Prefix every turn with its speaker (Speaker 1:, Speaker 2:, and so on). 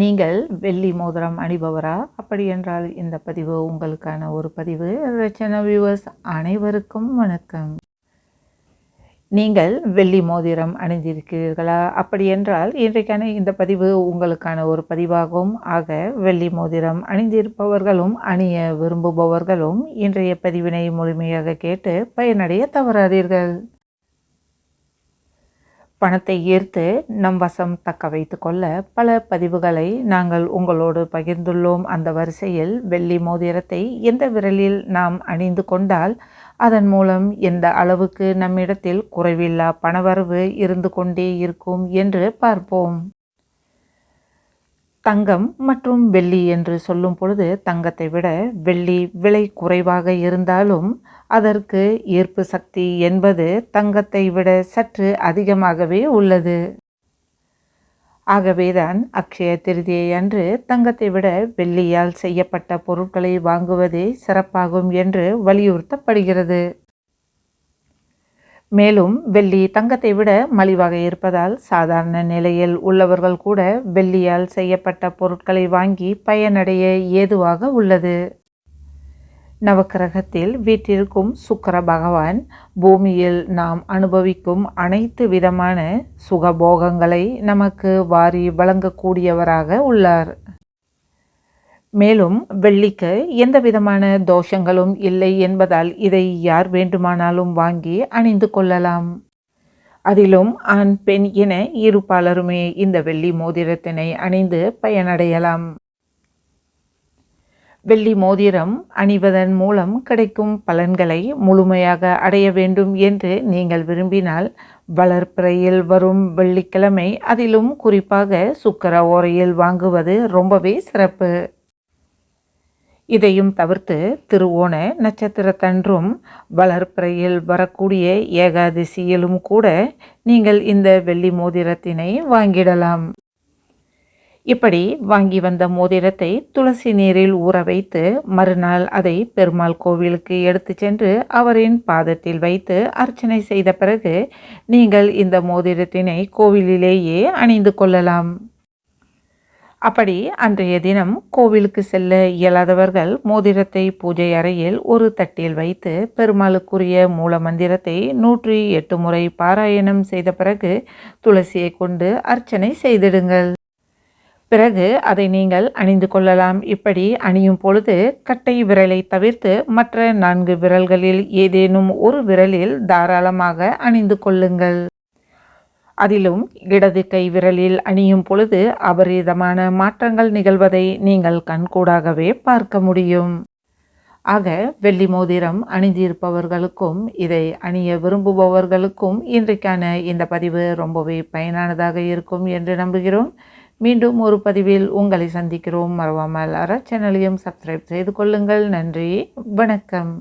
Speaker 1: நீங்கள் வெள்ளி மோதிரம் அணிபவரா? அப்படி என்றால் இந்த பதிவு உங்களுக்கான ஒரு பதிவு. ரச்சனா வியூவர்ஸ் அனைவருக்கும் வணக்கம். நீங்கள் வெள்ளி மோதிரம் அணிந்திருக்கிறீர்களா? அப்படி என்றால் இன்றைக்கான இந்த பதிவு உங்களுக்கான ஒரு பதிவாகும். ஆக வெள்ளி மோதிரம் அணிந்திருப்பவர்களும் அணிய விரும்புபவர்களும் இன்றைய பதிவினை முழுமையாக கேட்டு பயனடைய தவறாதீர்கள். பணத்தை ஈர்த்து நம் வசம் தக்க வைத்து கொள்ள பல பதிவுகளை நாங்கள் உங்களோடு பகிர்ந்துள்ளோம். அந்த வரிசையில் வெள்ளி மோதிரத்தை எந்த விரலில் நாம் அணிந்து கொண்டால் அதன் மூலம் எந்த அளவுக்கு நம்மிடத்தில் குறைவில்லா பணவரவு இருந்து கொண்டே இருக்கும் என்று பார்ப்போம். தங்கம் மற்றும் வெள்ளி என்று சொல்லும் பொழுது தங்கத்தை விட வெள்ளி விலை குறைவாக இருந்தாலும் அதற்கு ஈர்ப்பு சக்தி என்பது தங்கத்தை விட சற்று அதிகமாகவே உள்ளது. ஆகவேதான் அக்ஷய திருதியை அன்று தங்கத்தை விட வெள்ளியால் செய்யப்பட்ட பொருட்களை வாங்குவதே சிறப்பாகும் என்று வலியுறுத்தப்படுகிறது. மேலும் வெள்ளி தங்கத்தை விட மலிவாக இருப்பதால் சாதாரண நிலையில் உள்ளவர்கள் கூட வெள்ளியால் செய்யப்பட்ட பொருட்களை வாங்கி பயனடைய ஏதுவாக உள்ளது. நவக்கிரகத்தில் வீட்டிற்கும் சுக்கர பகவான் பூமியில் நாம் அனுபவிக்கும் அனைத்து விதமான சுகபோகங்களை நமக்கு வாரி வழங்கக்கூடியவராக உள்ளார். மேலும் வெள்ளிக்கு எந்த விதமான தோஷங்களும் இல்லை என்பதால் இதை யார் வேண்டுமானாலும் வாங்கி அணிந்து கொள்ளலாம். அதிலும் ஆண் பெண் என இருப்பாளருமே இந்த வெள்ளி மோதிரத்தினை அணிந்து பயனடையலாம். வெள்ளி மோதிரம் அணிவதன் மூலம் கிடைக்கும் பலன்களை முழுமையாக அடைய வேண்டும் என்று நீங்கள் விரும்பினால் வளர்ப்பிறையில் வரும் வெள்ளிக்கிழமை அதிலும் குறிப்பாக சுக்கர ஓரையில் வாங்குவது ரொம்பவே சிறப்பு. இதையும் தவிர்த்து திருவோண நட்சத்திரத்தன்றும் வளர்ப்பிறையில் வரக்கூடிய ஏகாதசியிலும் கூட நீங்கள் இந்த வெள்ளி மோதிரத்தினை வாங்கிடலாம். இப்படி வாங்கி வந்த மோதிரத்தை துளசி நீரில் ஊற வைத்து மறுநாள் அதை பெருமாள் கோவிலுக்கு எடுத்து சென்று அவரின் பாதத்தில் வைத்து அர்ச்சனை செய்த பிறகு நீங்கள் இந்த மோதிரத்தினை கோவிலிலேயே அணிந்து கொள்ளலாம். அப்படி அன்றைய தினம் கோவிலுக்கு செல்ல இயலாதவர்கள் மோதிரத்தை பூஜை அறையில் ஒரு தட்டில் வைத்து பெருமாளுக்குரிய மூல மந்திரத்தை நூற்றி எட்டு முறை பாராயணம் செய்த பிறகு துளசியை கொண்டு அர்ச்சனை செய்திடுங்கள். பிறகு அதை நீங்கள் அணிந்து கொள்ளலாம். இப்படி அணியும் பொழுது கட்டை விரலை தவிர்த்து மற்ற நான்கு விரல்களில் ஏதேனும் ஒரு விரலில் தாராளமாக அணிந்து கொள்ளுங்கள். அதிலும் இடது கை விரலில் அணியும் பொழுது அபரிதமான மாற்றங்கள் நிகழ்வதை நீங்கள் கண்கூடாகவே பார்க்க முடியும். ஆக வெள்ளி மோதிரம் அணிந்திருப்பவர்களுக்கும் இதை அணிய விரும்புபவர்களுக்கும் இன்றைக்கான இந்த பதிவு ரொம்பவே பயனானதாக இருக்கும் என்று நம்புகிறோம். மீண்டும் ஒரு பதிவில் உங்களை சந்திக்கிறோம். மறவாமல் அற சேனலையும் சப்ஸ்கிரைப் செய்து கொள்ளுங்கள். நன்றி. வணக்கம்.